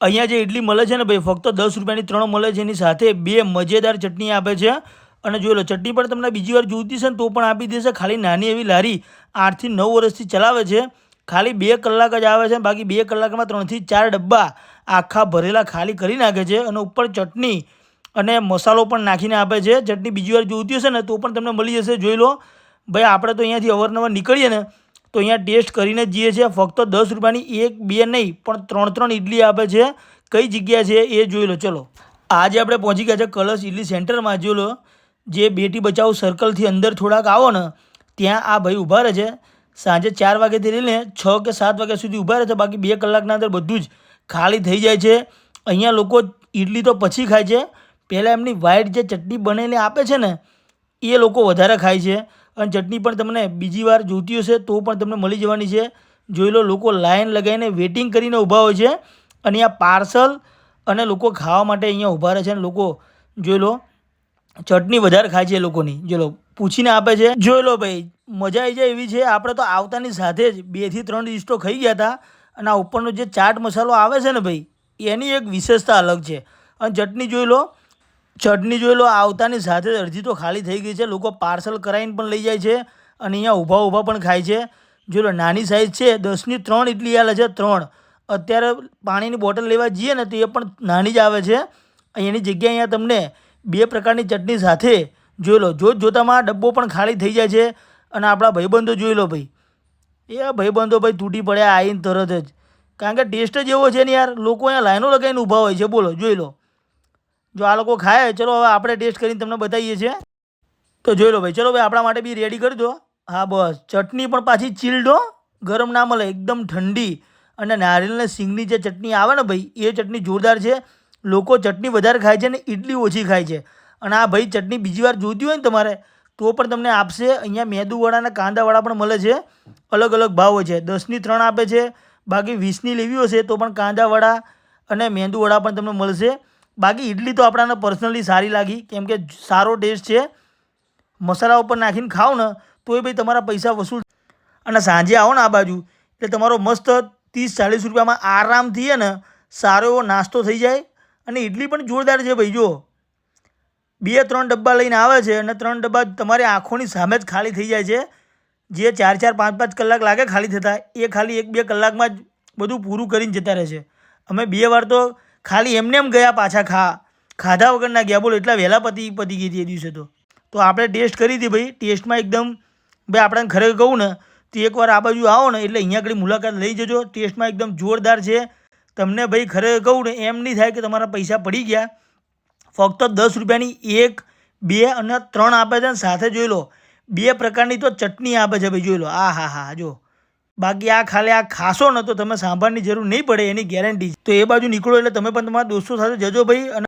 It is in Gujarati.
અહીંયા જે ઇડલી મળે છે ને ભાઈ, ફક્ત દસ રૂપિયાની ત્રણ મળે છે, એની સાથે બે મજેદાર ચટણી આપે છે. અને જોઈ લો, ચટણી પણ તમને બીજી વાર જોઈતી છે ને તો પણ આપી દેશે. ખાલી નાની એવી લારી આઠથી નવ વર્ષથી ચલાવે છે. ખાલી બે કલાક જ આવે છે બાકી બે કલાકમાં ત્રણથી ચાર ડબ્બા આખા ભરેલા ખાલી કરી નાખે છે. અને ઉપર ચટણી અને મસાલો પણ નાખીને આપે છે. ચટણી બીજી વાર જોઈતી હશે ને તો પણ તમને મળી જશે. જોઈ લો, ભાઈ, આપણે તો અહીંયાથી અવારનવાર નીકળીએ ને તો અહીંયા ટેસ્ટ કરીને જઈએ છીએ. ફક્ત દસ રૂપિયાની એક બે નહીં, પણ ત્રણ ત્રણ ઇડલી આપે છે. કઈ જગ્યા છે એ જોઈ લો. ચલો. આજે આપણે પહોંચી ગયા છે કલશ ઇડલી સેન્ટરમાં. જોઈ લો. જે બેટી બચાવો સર્કલથી અંદર થોડાક આવો ને, ત્યાં આ ભાઈ ઊભા રહે છે. સાંજે ચાર વાગ્યાથી લઈને છ કે સાત વાગ્યા સુધી ઊભા રહે છે. બાકી બે કલાકના અંદર બધું જ ખાલી થઈ જાય છે. અહીંયા લોકો ઇડલી તો પછી ખાય છે. પહેલાં એમની વ્હાઈટ જે ચટણી બનેલી આપે છે ને, એ લોકો વધારે ખાય છે. અને ચટણી પણ તમને બીજી વાર જોઈતી હશે તો પણ તમને મળી જવાની છે. જોઈ લો, લોકો લાઇન લગાવીને વેટિંગ કરીને ઊભા હોય છે અને અહીંયા પાર્સલ અને લોકો ખાવા માટે અહીંયા ઊભા રહે છે અને લોકો, જોઈ લો, ચટણી વધારે ખાય છે એ લોકોની. જોઈ લો, પૂછીને આપે છે. જોઈ લો ભાઈ, મજા આવી જાય એવી છે. આપણે તો આવતાની સાથે જ બેથી ત્રણ તો ખાઈ ગયા હતા અને આ ઉપરનો જે ચાટ મસાલો આવે છે ને ભાઈ, એની એક વિશેષતા અલગ છે. અને ચટણી જોઈ લો ચટણી જોઈ લો આવતાની સાથે જ અડધી તો ખાલી થઈ ગઈ છે. લોકો પાર્સલ કરાવીને પણ લઈ જાય છે અને અહીંયા ઊભા ઊભા પણ ખાય છે. જોઈ લો, નાની સાઇઝ છે, દસની ત્રણ ઇડલી આલે છે, ત્રણ. અત્યારે પાણીની બોટલ લેવા જઈએ ને તો એ પણ નાની જ આવે છે. અહીંયાની જગ્યાએ અહીંયા તમને બે પ્રકારની ચટણી સાથે જોઈ લો, જોત જોતામાં ડબ્બો પણ ખાલી થઈ જાય છે. અને આપણા ભાઈબંધો જોઈ લો ભાઈ. એ ભાઈબંધો ભાઈ તૂટી પડ્યા આવીને તરત જ. કારણ કે ટેસ્ટ જ એવો છે ને યાર, લોકો અહીંયા લાઈનો લગાવીને ઊભા હોય છે. બોલો, જોઈ લો. જો આ લોકો ખાય, ચલો હવે આપણે ટેસ્ટ કરીને તમને બતાવીએ છીએ. તો જોઈ લો ભાઈ, ચલો ભાઈ, આપણા માટે બી રેડી કરી હા, બસ. ચટણી પણ પાછી ચીલ્ડો ગરમ ના મળે, એકદમ ઠંડી. અને નારિયેળને સિંગની જે ચટણી આવે ને ભાઈ, એ ચટણી જોરદાર છે. લોકો ચટણી વધારે ખાય છે ને ઇડલી ઓછી ખાય છે. અને આ ભાઈ ચટણી બીજી વાર જોઈતી હોય ને તમારે, તો પણ તમને આપશે. અહીંયા મેદુવડા અને કાંદાવડા પણ મળે છે. અલગ અલગ ભાવ હોય છે. દસની ત્રણ આપે છે. બાકી વીસની લેવી હશે તો પણ કાંદાવડા અને મેંદુવડા પણ તમને મળશે. બાકી ઇડલી તો આપણાને પર્સનલી સારી લાગી. કેમ કે સારો ટેસ્ટ છે. મસાલા ઉપર નાખીને ખાઓ ને તો એ ભાઈ તમારા પૈસા વસૂલ અને સાંજે આવો ને આ બાજુ. એટલે તમારો મસ્ત ત્રીસ ચાલીસ રૂપિયામાં આરામથી ને, સારો એવો નાસ્તો થઈ જાય. અને ઇડલી પણ જોરદાર છે ભાઈ, જો. બે ત્રણ ડબ્બા લઈને આવે છે અને ત્રણ ડબ્બા તમારી આંખોની સામે જ ખાલી થઈ જાય છે. જે ચાર ચાર, પાંચ પાંચ કલાક લાગે ખાલી થતા, એ ખાલી એક, બે કલાકમાં જ બધું પૂરું કરીને જતા રહે છે. અમે બે વાર તો ખાલી એમને એમ ગયા પાછા ખા. ખાધા વગરના ગયા. બોલો, એટલા વહેલા પતી પતી ગઈ હતી એ દિવસે તો. તો આપણે ટેસ્ટ કરી હતી ભાઈ. ટેસ્ટમાં એકદમ, ભાઈ આપણે ખરેખર કહું ને, તો એકવાર આ બાજુ આવો ને, એટલે અહીંયા આગળ મુલાકાત લઈ જજો. ટેસ્ટમાં એકદમ જોરદાર છે. તમને ભાઈ ખરેખર કહું ને, એમ નહીં થાય કે તમારા પૈસા પડી ગયા. ફક્ત દસ રૂપિયાની એક, બે અને ત્રણ આપે છે સાથે જોઈ લો. બે પ્રકારની તો ચટણી આપે છે ભાઈ, જોઈ લો. આ હા હા, જો. બાકી આ ખાલી આ ખાશો ને તો તમે સાંભળની જરૂર નહીં પડે એની ગેરંટી તો એ બાજુ નીકળો એટલે તમે પણ તમારા દોસ્તો સાથે જજો ભાઈ અને